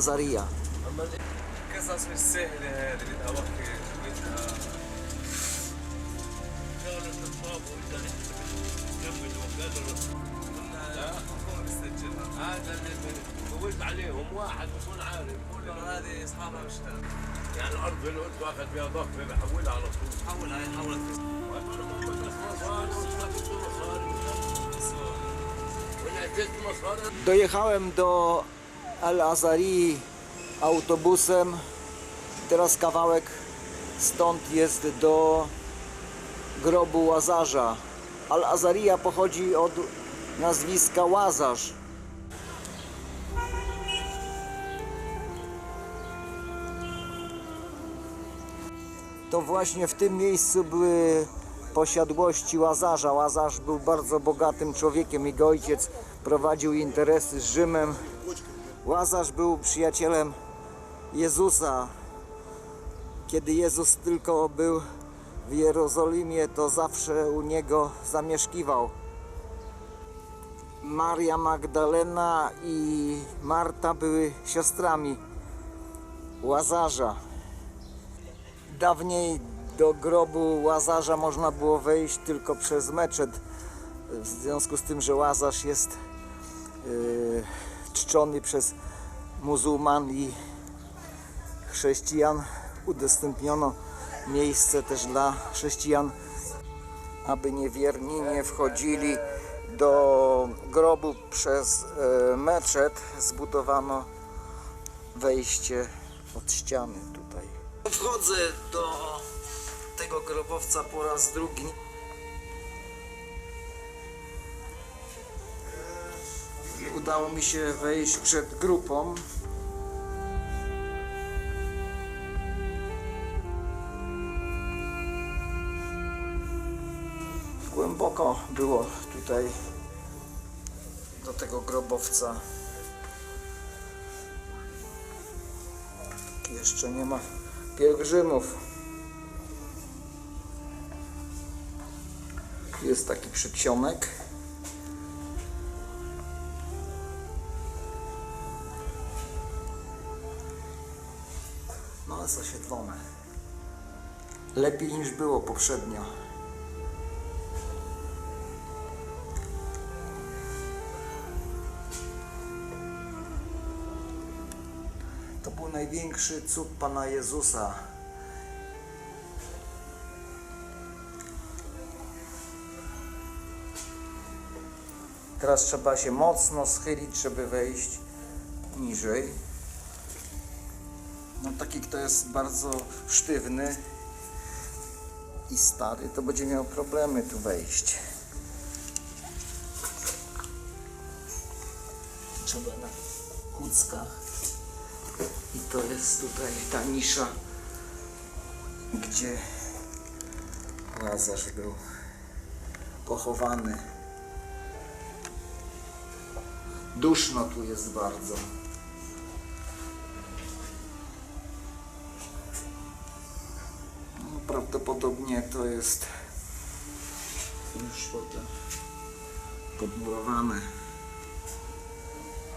الازريه قصص مش سهله هذه هذا اللي عليهم واحد عارف هذه اصحابها يعني فيها ضغط بحولها على طول هي حولت Dojechałem do Al-Azarii autobusem. Teraz kawałek stąd jest do grobu Łazarza. Al-Azaria pochodzi od nazwiska Łazarz. To właśnie w tym miejscu były posiadłości Łazarza. Łazarz był bardzo bogatym człowiekiem. Jego ojciec prowadził interesy z Rzymem. Łazarz był przyjacielem Jezusa. Kiedy Jezus tylko był w Jerozolimie, to zawsze u niego zamieszkiwał. Maria Magdalena i Marta były siostrami Łazarza. Dawniej do grobu Łazarza można było wejść tylko przez meczet. W związku z tym, że Łazarz jest yy, czczony przez muzułman i chrześcijan, udostępniono miejsce też dla chrześcijan, aby niewierni nie wchodzili do grobu przez e, meczet. Zbudowano wejście od ściany tutaj. Wchodzę do tego grobowca po raz drugi. Udało mi się wejść przed grupą. Głęboko było tutaj do tego grobowca. Jeszcze nie ma pielgrzymów. Jest taki przedsionek. Lepiej niż było poprzednio. To był największy cud Pana Jezusa. Teraz trzeba się mocno schylić, żeby wejść niżej. No taki, kto jest bardzo sztywny i stary, to będzie miał problemy tu wejść. Trzeba na kuckach. I to jest tutaj ta nisza, gdzie Łazarz był pochowany. Duszno tu jest bardzo. Prawdopodobnie to jest już potem podmurowane.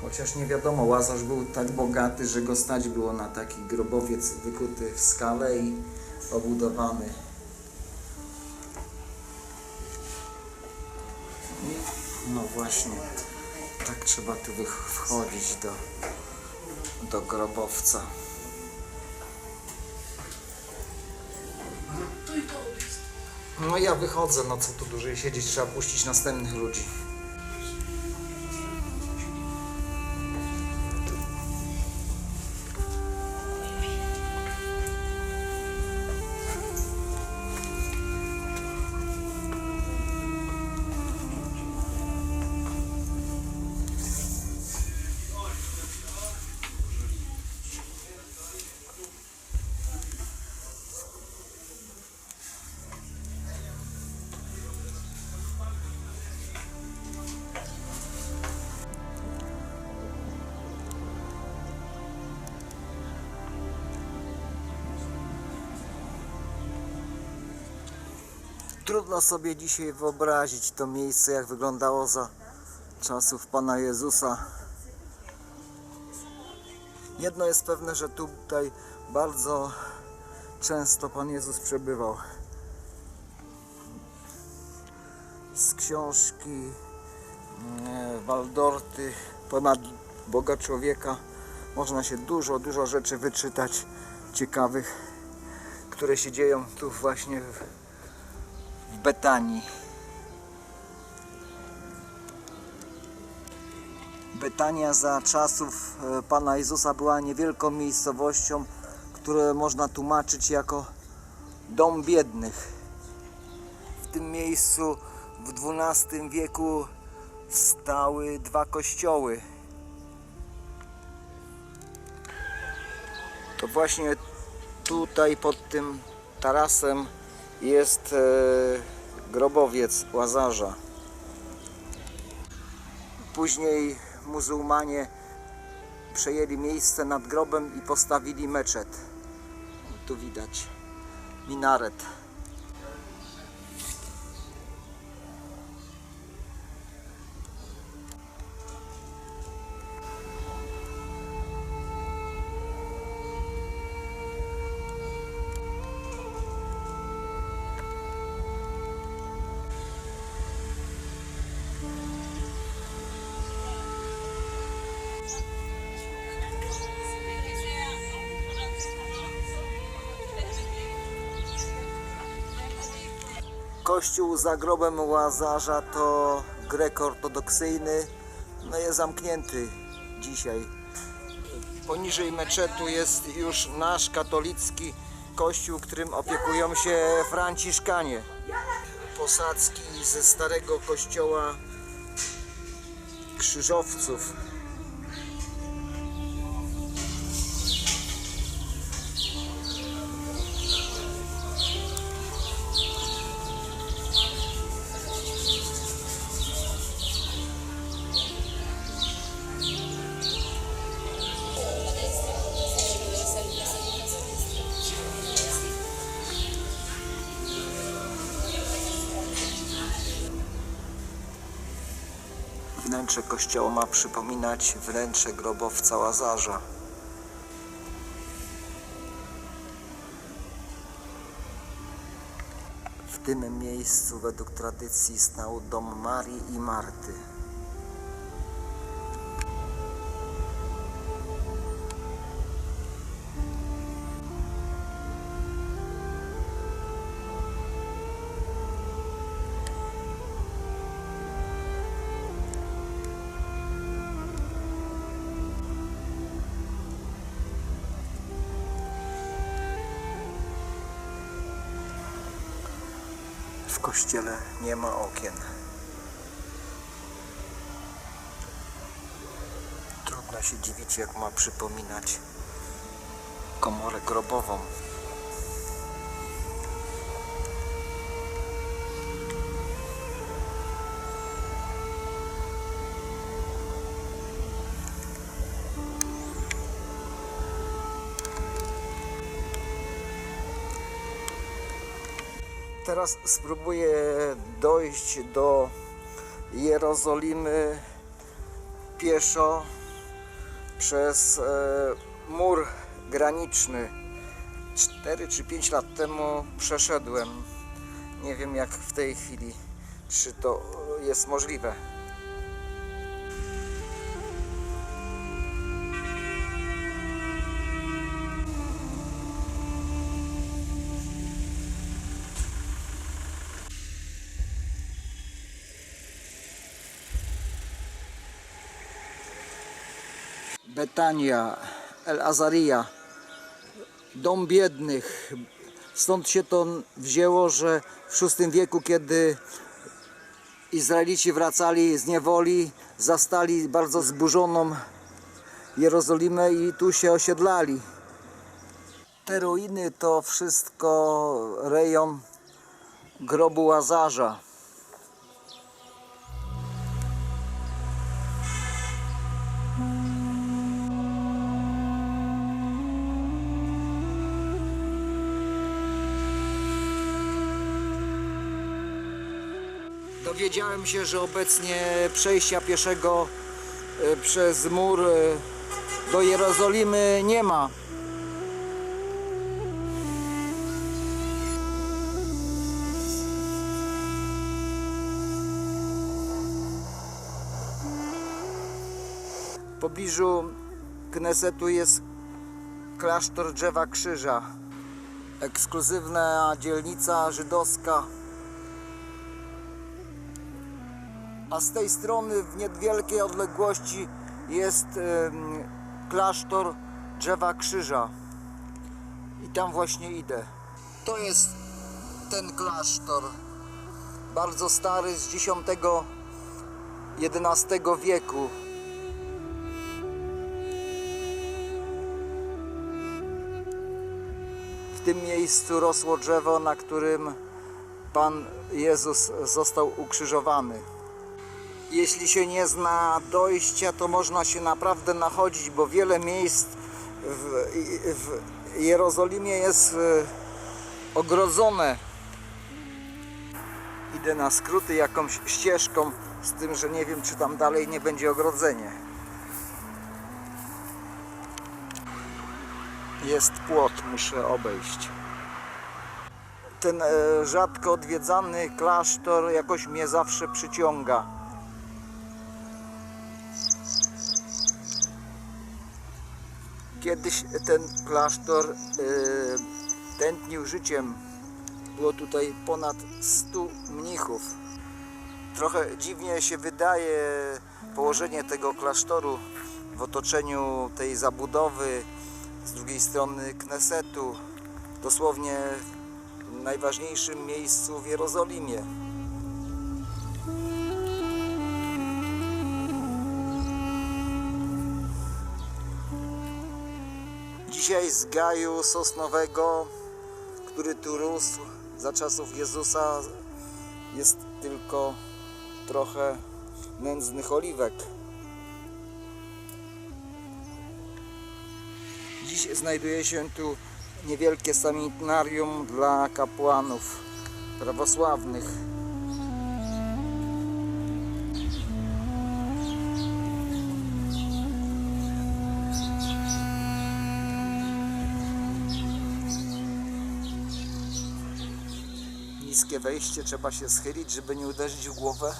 Chociaż nie wiadomo, Łazarz był tak bogaty, że go stać było na taki grobowiec wykuty w skale i obudowany. No właśnie, tak trzeba tu wchodzić do do grobowca. No ja wychodzę, no co tu dłużej siedzieć, trzeba puścić następnych ludzi. Trudno sobie dzisiaj wyobrazić to miejsce, jak wyglądało za czasów Pana Jezusa. Jedno jest pewne, że tutaj bardzo często Pan Jezus przebywał. Z książki e, Waldorty ponad Boga człowieka można się dużo, dużo rzeczy wyczytać ciekawych, które się dzieją tu właśnie w Betanii. Betania za czasów e, Pana Jezusa była niewielką miejscowością, które można tłumaczyć jako dom biednych. W tym miejscu w XII wieku stały dwa kościoły. To właśnie tutaj pod tym tarasem jest e, grobowiec Łazarza. Później muzułmanie przejęli miejsce nad grobem i postawili meczet. Tu widać minaret. Kościół za grobem Łazarza to greko-ortodoksyjny, no jest zamknięty dzisiaj. Poniżej meczetu jest już nasz katolicki kościół, którym opiekują się franciszkanie. Posadzki ze starego kościoła krzyżowców. Wnętrze kościoła ma przypominać wnętrze grobowca Łazarza. W tym miejscu według tradycji stał dom Marii i Marty. Kościele nie ma okien. Trudno się dziwić, jak ma przypominać komorę grobową. Teraz spróbuję dojść do Jerozolimy pieszo przez e, mur graniczny. 4 czy 5 lat temu przeszedłem. Nie wiem jak w tej chwili, czy to jest możliwe. Betania, El Azaria, dom biednych. Stąd się to wzięło, że w VI wieku, kiedy Izraelici wracali z niewoli, zastali bardzo zburzoną Jerozolimę i tu się osiedlali. Te ruiny to wszystko rejon grobu Łazarza. Dowiedziałem się, że obecnie przejścia pieszego e, przez mur e, do Jerozolimy nie ma. W pobliżu Knesetu jest klasztor drzewa krzyża. Ekskluzywna dzielnica żydowska. A z tej strony w niewielkiej odległości jest klasztor drzewa krzyża. I tam właśnie idę. To jest ten klasztor. Bardzo stary z X-XI wieku. W tym miejscu rosło drzewo, na którym Pan Jezus został ukrzyżowany. Jeśli się nie zna dojścia, to można się naprawdę nachodzić, bo wiele miejsc w, w Jerozolimie jest e, ogrodzone. Idę na skróty jakąś ścieżką, z tym, że nie wiem, czy tam dalej nie będzie ogrodzenie. Jest płot, muszę obejść. Ten e, rzadko odwiedzany klasztor jakoś mnie zawsze przyciąga. Kiedyś ten klasztor e, tętnił życiem. Było tutaj ponad 100 mnichów. Trochę dziwnie się wydaje położenie tego klasztoru w otoczeniu tej zabudowy, z drugiej strony Knesetu, dosłownie w najważniejszym miejscu w Jerozolimie. Dzisiaj z gaju sosnowego, który tu rósł za czasów Jezusa, jest tylko trochę nędznych oliwek. Dziś znajduje się tu niewielkie seminarium dla kapłanów prawosławnych. Wejście, trzeba się schylić, żeby nie uderzyć w głowę.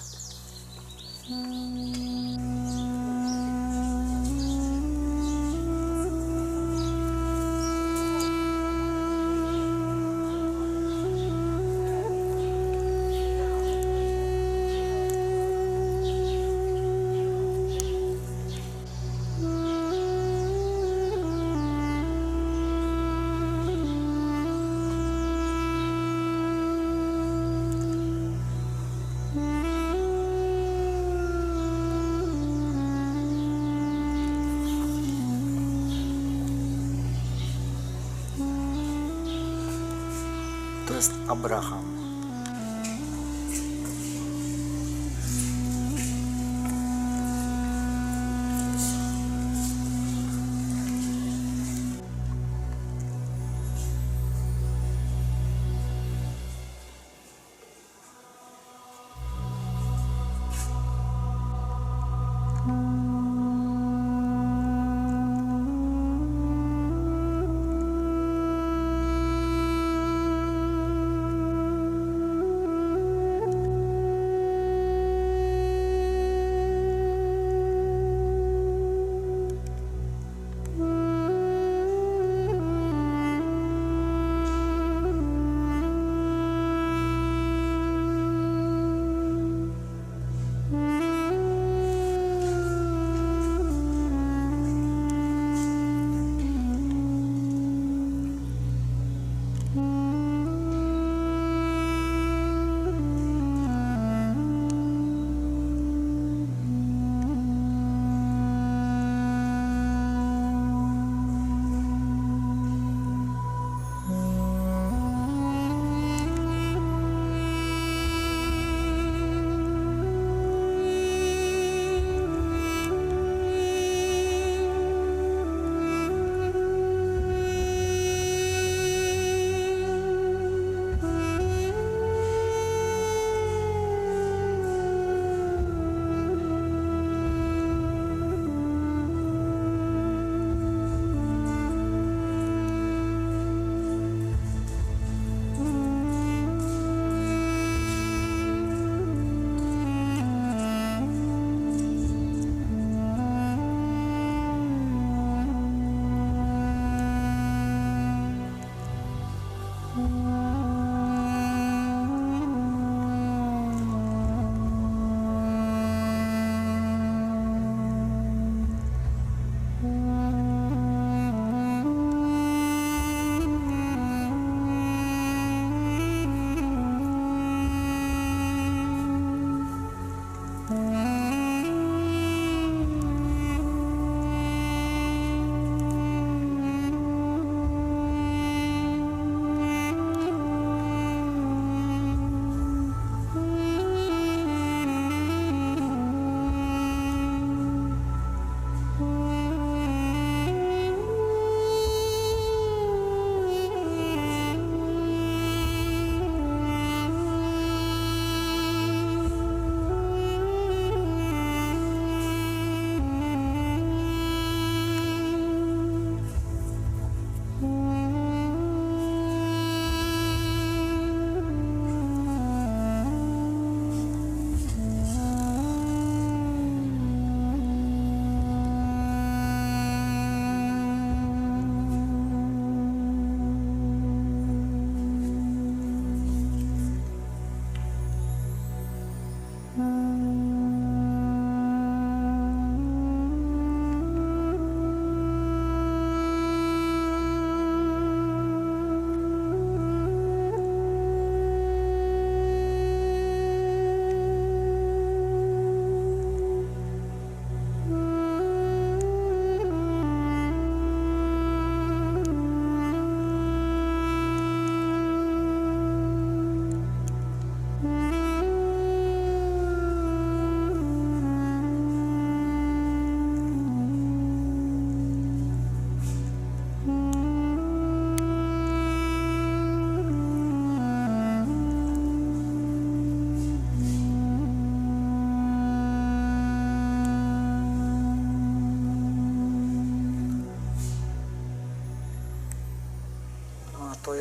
To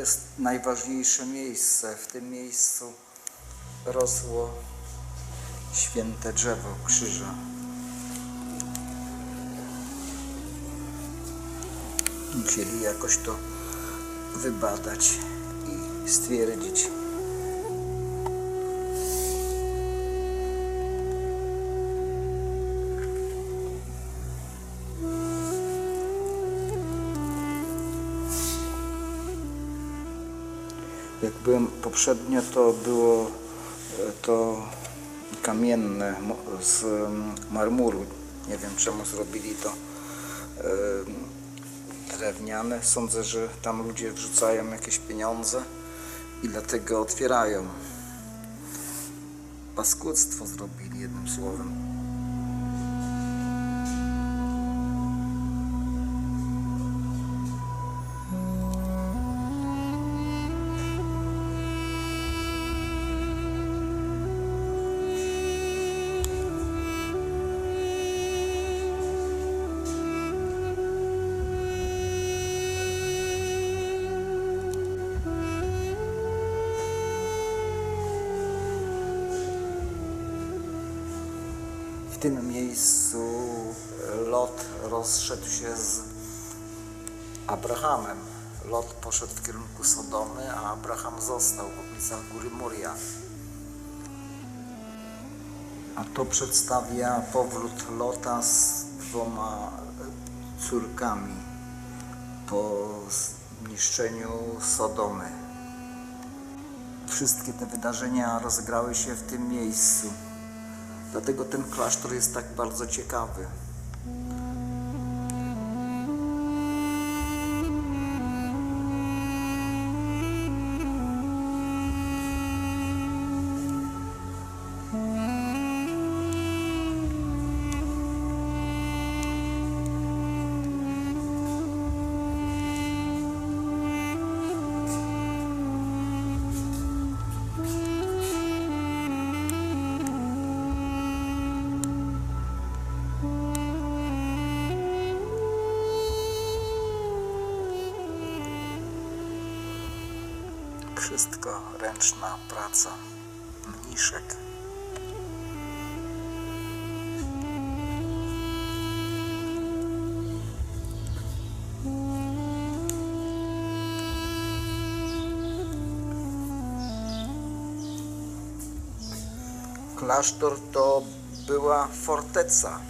jest najważniejsze miejsce. W tym miejscu rosło święte drzewo krzyża. Musieli jakoś to wybadać i stwierdzić. Byłem poprzednio, to było e, to kamienne z mm, marmuru. Nie wiem czemu zrobili to drewniane. Sądzę, że tam ludzie wrzucają jakieś pieniądze i dlatego otwierają. Paskudztwo zrobili jednym słowem. Abrahamem. Lot poszedł w kierunku Sodomy, a Abraham został w okolicach góry Moria. A to przedstawia powrót Lota z dwoma e, córkami po zniszczeniu Sodomy. Wszystkie te wydarzenia rozegrały się w tym miejscu. Dlatego ten klasztor jest tak bardzo ciekawy. Wszystko ręczna praca mniszek. Klasztor to była forteca.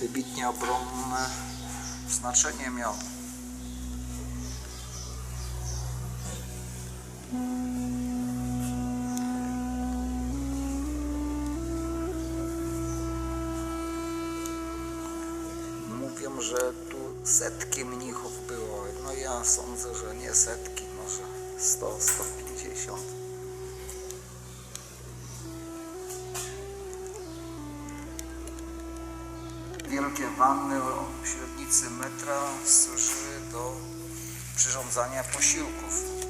Wybitnie obronne znaczenie miał. Mówią, że tu setki mnichów było. No ja sądzę, że nie setki, może 100, 150. Wielkie wanny o średnicy metra służyły do przyrządzania posiłków.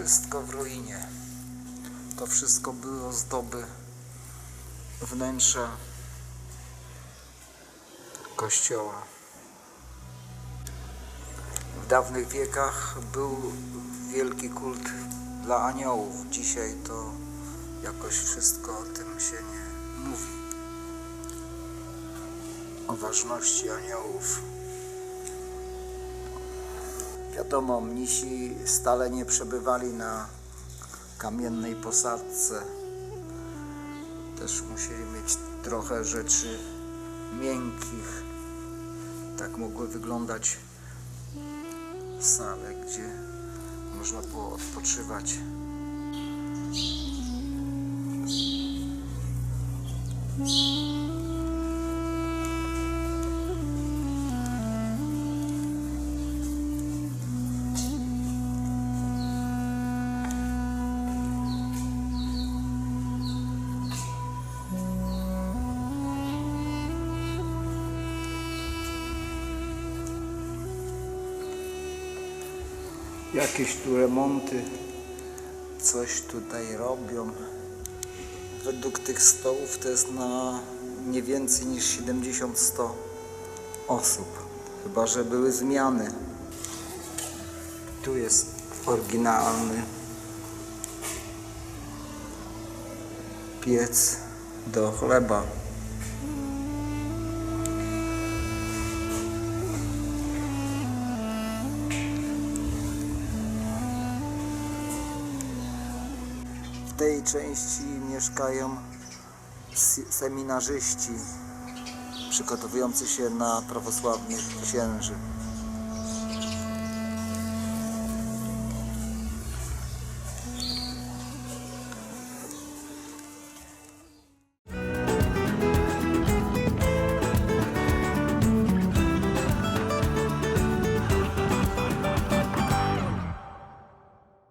Wszystko w ruinie. To wszystko były ozdoby wnętrza kościoła. W dawnych wiekach był wielki kult dla aniołów. Dzisiaj to jakoś wszystko o tym się nie mówi. O ważności aniołów wiadomo, mnisi stale nie przebywali na kamiennej posadce. Też musieli mieć trochę rzeczy miękkich. Tak mogły wyglądać sale, gdzie można było odpoczywać. Jakieś tu remonty, coś tutaj robią. Według tych stołów to jest na nie więcej niż 70-100 osób. Chyba, że były zmiany. Tu jest oryginalny piec do chleba. Tej części mieszkają seminarzyści przygotowujący się na prawosławnych księży.